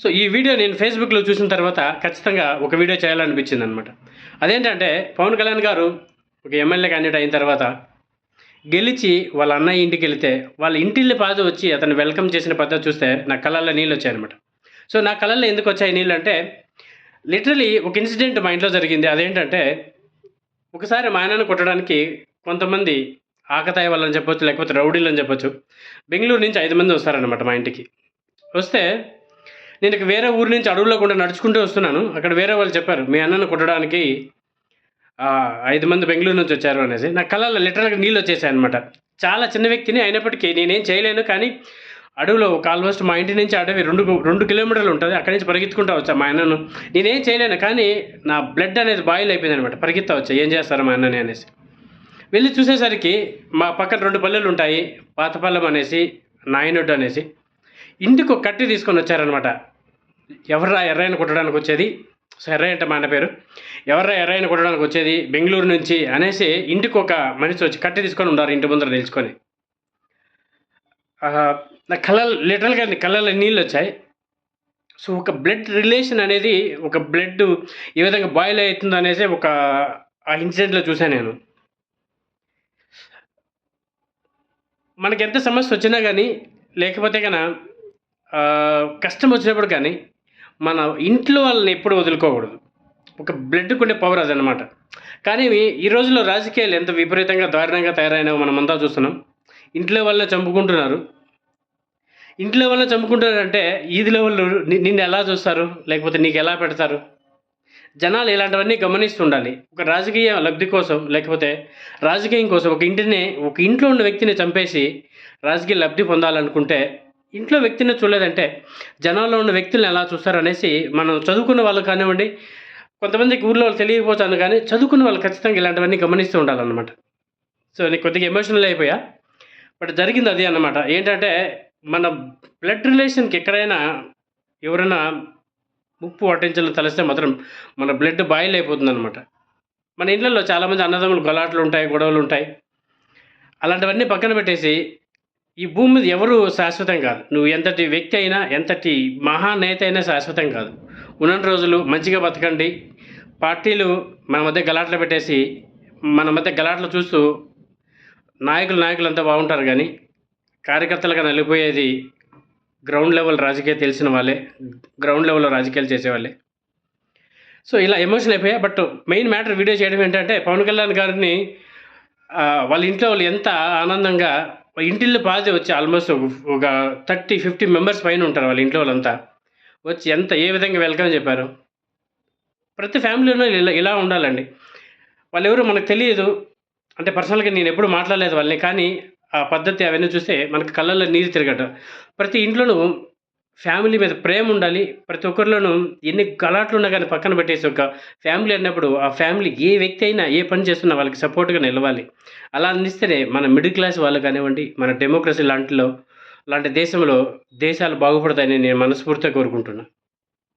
So ఈ video నేను ఫేస్బుక్లో చూసిన తర్వాత ఖచ్చితంగా ఒక వీడియో చేయాలనిపించింది అనమాట అదేంటంటే పవన్ కళ్యాణ్ గారు ఒక ఎమ్మెల్యే క్యాండిడేట్ అయిన తర్వాత గెలిచి వాళ్ళ అన్నయ్య ఇంటికి వెళితే వాళ్ళ ఇంటిల్లి పాదు వచ్చి అతను వెల్కమ్ చేసిన పద్ధతి చూస్తే నా కళ్ళల్లో నీళ్ళు వచ్చాయనమాట సో నా కళ్ళల్లో ఎందుకు వచ్చాయి నీళ్ళు అంటే లిటరలీ ఒక ఇన్సిడెంట్ మా ఇంట్లో జరిగింది. అదేంటంటే ఒకసారి మా ఆయనను కొట్టడానికి కొంతమంది ఆకతాయి వాళ్ళని చెప్పొచ్చు లేకపోతే రౌడీలు అని చెప్పొచ్చు బెంగళూరు నుంచి ఐదు మంది వస్తారనమాట మా ఇంటికి. వస్తే నేను ఇక వేరే ఊరి నుంచి అడవుల్లో కూడా నడుచుకుంటూ వస్తున్నాను. అక్కడ వేరే వాళ్ళు చెప్పారు మీ అన్నను కొట్టడానికి ఐదు మంది బెంగళూరు నుంచి వచ్చారు అనేసి. నా కళ్ళల్లో లిటరల్గా నీళ్ళు వచ్చేసాయి అనమాట చాలా చిన్న వ్యక్తిని అయినప్పటికీ నేనేం చేయలేను కానీ అడవిలో ఒక ఆల్మోస్ట్ మా ఇంటి నుంచి అడవి రెండు రెండు కిలోమీటర్లు ఉంటుంది. అక్కడి నుంచి పరిగెత్తుకుంటా వచ్చా మా అన్నను. నేనేం చేయలేను కానీ నా బ్లడ్ అనేది బాయిల్ అయిపోయింది అనమాట పరిగెత్తా వచ్చా ఏం చేస్తారు మా అన్నని? అనేసి. వెళ్ళి చూసేసరికి మా పక్కన రెండు పల్లెలు ఉంటాయి పాతపల్లెం అనేసి నాయనొడ్డు అనేసి. ఇంటికి ఒక కట్టి తీసుకొని వచ్చారనమాట ఎవర్రా ఎర్రైన కొట్టడానికి వచ్చేది? సో ఎర్రయ్య అంటే మా అన్న పేరు. ఎవర్రా ఎర్రయ్యను కొట్టడానికి వచ్చేది? బెంగళూరు నుంచి అనేసి ఇంటికి ఒక మనిషి వచ్చి కట్టి తీసుకొని ఉన్నారు ఇంటి ముందర నిలుచుకొని. నా కళ్ళలు లిటరల్గా కళ్ళలో నీళ్ళు వచ్చాయి. సో ఒక బ్లడ్ రిలేషన్ అనేది ఒక బ్లడ్ ఏ విధంగా బాయిల్ అవుతుంది అనేసి ఒక ఆ ఇన్సిడెంట్లో చూశాను నేను. మనకి ఎంత సమస్య వచ్చినా కానీ లేకపోతే కన కష్టం వచ్చినప్పుడు కానీ మన ఇంట్లో వాళ్ళని ఎప్పుడు వదులుకోకూడదు. ఒక బ్లడ్కి ఉండే పవర్ అది అనమాట కానీ ఈ రోజుల్లో రాజకీయాలు ఎంత విపరీతంగా దారుణంగా తయారైనావో మనమంతా చూస్తున్నాం. ఇంట్లో వాళ్ళని చంపుకుంటున్నారు. ఇంట్లో వాళ్ళని చంపుకుంటున్నారంటే ఈదిలో వాళ్ళు నిన్ను ఎలా చూస్తారు? లేకపోతే నీకు ఎలా పెడతారు? జనాలు ఇలాంటివన్నీ గమనిస్తుండాలి. ఒక రాజకీయ లబ్ధి కోసం లేకపోతే రాజకీయం కోసం ఒక ఇంటిని ఒక ఇంట్లో ఉన్న వ్యక్తిని చంపేసి రాజకీయ లబ్ధి పొందాలనుకుంటే ఇంట్లో వ్యక్తిని చూడలేదంటే జనాల్లో ఉన్న వ్యక్తులను ఎలా చూస్తారు అనేసి మనం చదువుకున్న వాళ్ళు కానివ్వండి కొంతమందికి ఊర్లో వాళ్ళు తెలియకపోతాను కానీ చదువుకున్న వాళ్ళు ఖచ్చితంగా ఇలాంటివన్నీ గమనిస్తూ ఉండాలన్నమాట. సో నేను కొద్దిగా ఎమోషనల్ అయిపోయా. బట్ జరిగింది అది అన్నమాట. ఏంటంటే మన బ్లడ్ రిలేషన్కి ఎక్కడైనా ఎవరైనా ముప్పు పట్టించాలని తలిస్తే మాత్రం మన బ్లడ్ బాయిల్ అయిపోతుంది అనమాట మన ఇళ్ళల్లో చాలామంది అన్నదమ్ములు గొలాట్లు ఉంటాయి గొడవలు ఉంటాయి. అలాంటివన్నీ పక్కన పెట్టేసి ఈ భూమి మీద ఎవరు శాశ్వతం కాదు. నువ్వు ఎంతటి వ్యక్తి అయినా ఎంతటి మహానేత అయినా శాశ్వతం కాదు. ఉన్న రోజులు మంచిగా బతకండి. పార్టీలు మన మధ్య గలాట్లు పెట్టేసి మన మధ్య గలాట్లు చూస్తూ నాయకులు నాయకులు అంతా బాగుంటారు కానీ కార్యకర్తలుగా నలిగిపోయేది గ్రౌండ్ లెవెల్ రాజకీయ తెలిసిన వాళ్ళే గ్రౌండ్ లెవెల్లో రాజకీయాలు చేసేవాళ్ళే. సో ఇలా ఎమోషన్ అయిపోయా బట్ మెయిన్ మ్యాటర్ వీడియో చేయడం ఏంటంటే పవన్ కళ్యాణ్ గారిని వాళ్ళ ఇంట్లో వాళ్ళు ఎంత ఆనందంగా ఇంటిల్లో పాది వచ్చి ఆల్మోస్ట్ ఒక థర్టీ ఫిఫ్టీ మెంబర్స్ పైన ఉంటారు వాళ్ళ ఇంట్లో వాళ్ళంతా. వచ్చి ఎంత ఏ విధంగా వెల్కమ్ చెప్పారు. ప్రతి ఫ్యామిలీలో ఇలా ఇలా ఉండాలండి. వాళ్ళెవరు మనకు తెలియదు. అంటే పర్సనల్గా నేను ఎప్పుడు మాట్లాడలేదు వాళ్ళని కానీ ఆ పద్ధతి అవన్నీ చూస్తే మనకు కళ్ళల్లో నీరు తిరగట. ప్రతి ఇంట్లోనూ ఫ్యామిలీ మీద ప్రేమ ఉండాలి. ప్రతి ఒక్కరిలోనూ ఎన్ని గలాట్లు ఉన్నా కానీ పక్కన పెట్టేసి ఒక ఫ్యామిలీ అన్నప్పుడు ఆ ఫ్యామిలీ ఏ వ్యక్తి అయినా ఏ పని చేస్తున్నా వాళ్ళకి సపోర్ట్గా నిలవాలి. అలా అందిస్తేనే మన మిడిల్ క్లాస్ వాళ్ళు కానివ్వండి మన డెమోక్రసీ లాంటిలో లాంటి దేశంలో దేశాలు బాగుపడతాయని నేను మనస్ఫూర్తిగా కోరుకుంటున్నాను